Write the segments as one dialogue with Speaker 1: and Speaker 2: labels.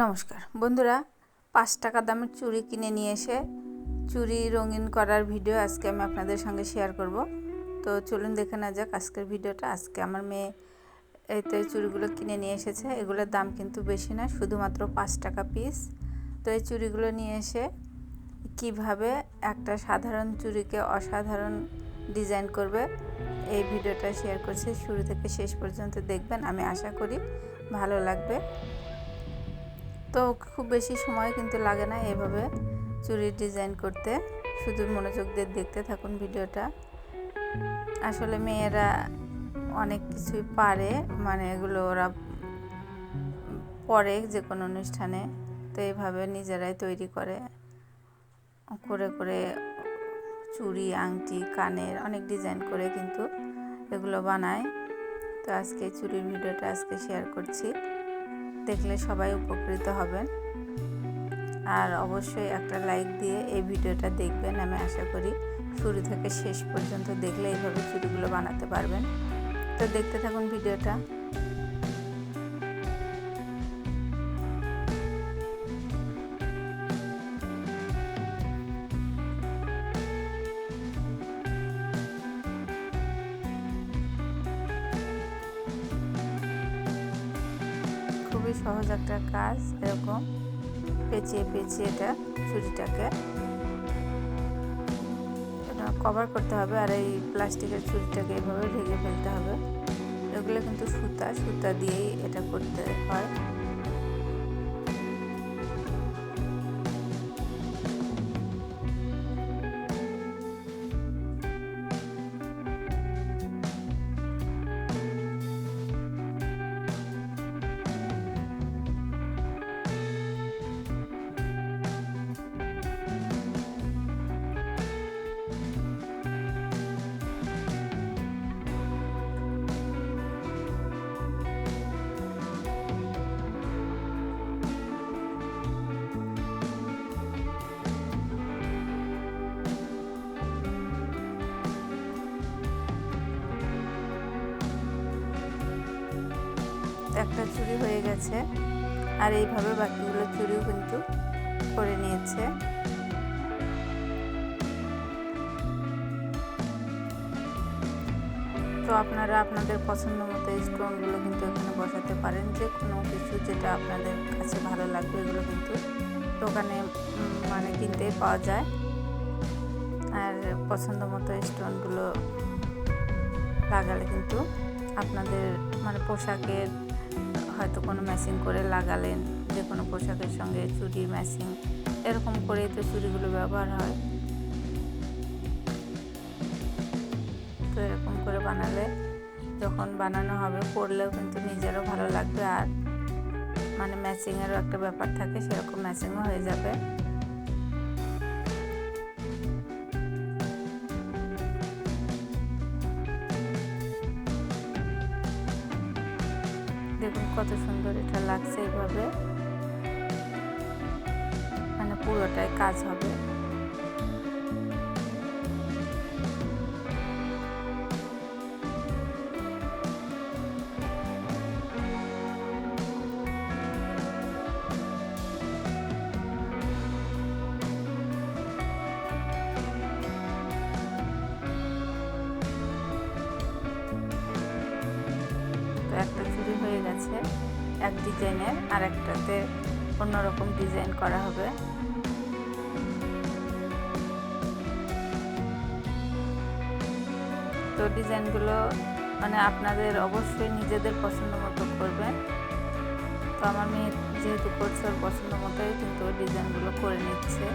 Speaker 1: নমস্কার। বন্ধুরা, পাঁচ টাকা দামের চুড়ি কিনে নিয়ে এসে চুড়ি রঙিন করার ভিডিও আজকে আমি আপনাদের সঙ্গে শেয়ার করব। তো চলুন দেখে না যাক আজকের ভিডিওটা। আজকে আমার মেয়ে এই তো এই চুড়িগুলো কিনে নিয়ে এসেছে। এগুলোর দাম কিন্তু বেশি না, শুধুমাত্র পাঁচ টাকা পিস তো এই চুড়িগুলো নিয়ে এসে কীভাবে একটা সাধারণ চুড়িকে অসাধারণ ডিজাইন করবে, এই ভিডিওটা শেয়ার করছি। শুরু থেকে শেষ পর্যন্ত দেখবেন, আমি আশা করি ভালো লাগবে। তো খুব বেশি সময় কিন্তু লাগে না এভাবে চুরির ডিজাইন করতে। শুধু মনোযোগ দিয়ে দেখতে থাকুন ভিডিওটা। আসলে মেয়েরা অনেক কিছুই পারে মানে এগুলো ওরা পরে যে কোনো অনুষ্ঠানে, তো এইভাবে নিজেরাই তৈরি করে। করে করে চুড়ি, আংটি, কানের অনেক ডিজাইন করে কিন্তু এগুলো বানায়। তো আজকে চুরির ভিডিওটা আজকে শেয়ার করছি। দেখলে সবাই উপকৃত হবেন। আর অবশ্যই একটা লাইক দিয়ে এই ভিডিওটা দেখবেন, আমি আশা করি শুরু থেকে শেষ পর্যন্ত দেখলে এইভাবে চুরিগুলো বানাতে পারবেন। তো দেখতে থাকুন ভিডিওটা। খুবই সহজ একটা কাজ, এরকম পেঁচিয়ে পেঁচিয়ে এটা ছুরিটাকে। কভার করতে হবে আর এই প্লাস্টিকের ছুরিটাকে এভাবে ঢেকে ফেলতে হবে। এগুলো কিন্তু সুতা সুতা দিয়েই এটা করতে হয়। একটা চুরি হয়ে গেছে। আর এইভাবে বাকিগুলো চুরিও কিন্তু করে নিয়েছে। তো আপনারা আপনাদের পছন্দ মতো স্টোনগুলো কিন্তু এখানে বসাতে পারেন। যে কোনো কিছু যেটা আপনাদের কাছে ভালো লাগবে এগুলো কিন্তু দোকানে মানে কিনতেই পাওয়া যায়। আর পছন্দ মতো স্টোনগুলো লাগালে কিন্তু আপনাদের মানে পোশাকের হয়তো কোনো ম্যাচিং করে লাগালেন, যে কোনো পোশাকের সঙ্গে চুরি ম্যাচিং এরকম করেই তো চুরিগুলো ব্যবহার হয়। তো এরকম করে বানালে, যখন বানানো হবে, পরলেও কিন্তু নিজেরও ভালো লাগবে আর মানে ম্যাচিংয়েরও একটা ব্যাপার থাকে, সেরকম ম্যাচিংও হয়ে যাবে। দেখুন কত সুন্দর এটা লাগছে এইভাবে। মানে পুরোটাই কাজ হবে। একটা চুড়ি হয়ে গেছে। এক ডিজাইনের আর একটাতে অন্যরকম ডিজাইন করা হবে। তো ডিজাইনগুলো মানে আপনাদের অবশ্যই নিজেদের পছন্দ মতো করবেন। তো আমার মেয়ে যেহেতু করছে ওর পছন্দ মতোই, কিন্তু ডিজাইনগুলো করে নিচ্ছে।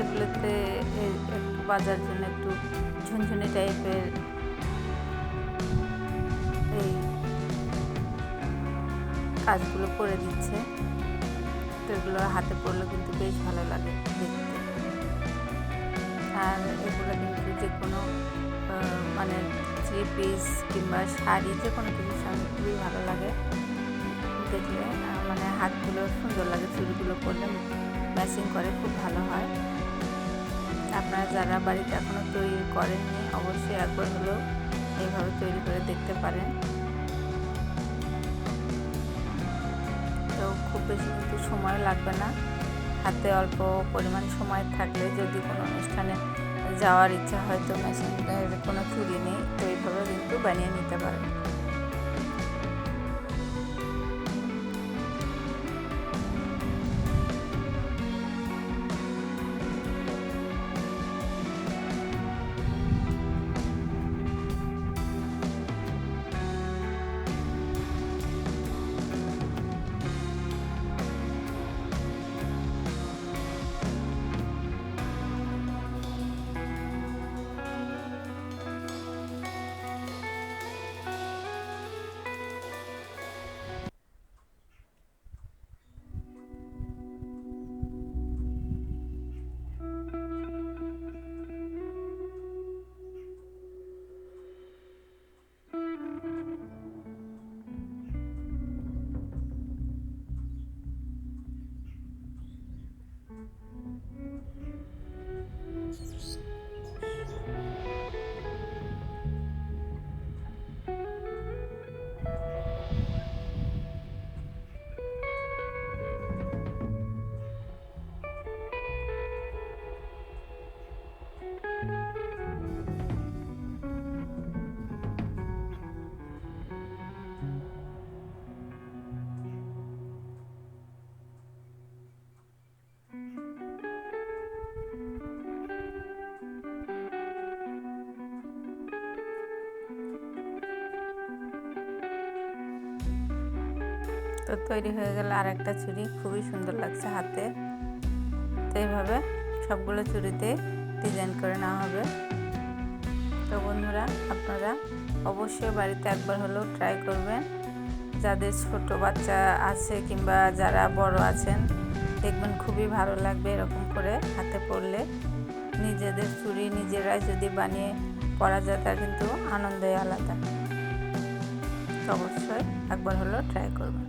Speaker 1: এগুলোতে একটু বাজার জন্য একটু ঝুনঝুনি টাইপের এই কাজগুলো করে দিচ্ছে। তো এগুলো হাতে পড়লে কিন্তু বেশ ভালো লাগে দেখতে। আর এগুলো কিন্তু যে কোনো মানে থ্রি পিস কিংবা শাড়ি যে কোনো কিছুর সঙ্গে খুবই ভালো লাগে। দেখলে মানে হাতগুলো সুন্দর লাগে চুড়িগুলো করলে ম্যাচিং করে খুব ভালো হয়। আপনারা যারা বাড়িতে এখনও তৈরি করেননি, অবশ্যই একবার হলেও এইভাবে তৈরি করে দেখতে পারেন। তো খুব বেশি কিন্তু সময় লাগবে না। হাতে অল্প পরিমাণ সময় থাকলে যদি কোনো অনুষ্ঠানে যাওয়ার ইচ্ছা হয়, তো মেশিনের কোনো চুরি নেই, তো এইভাবে কিন্তু বানিয়ে নিতে পারেন। তো তৈরি হয়ে গেল আর একটা চুড়ি খুবই সুন্দর লাগছে হাতে। তো এইভাবে সবগুলো চুড়িতে ডিজাইন করে নেওয়া হবে। তো বন্ধুরা, আপনারা অবশ্যই বাড়িতে একবার হলেও ট্রাই করবেন। যাদের ছোট বাচ্চা আছে কিংবা যারা বড় আছেন, দেখবেন খুবই ভালো লাগবে এরকম করে হাতে পড়লে। নিজেদের চুড়ি নিজেরাই যদি বানিয়ে পরা যায়, তার কিন্তু আনন্দই আলাদা। অবশ্যই একবার হলেও ট্রাই করবেন।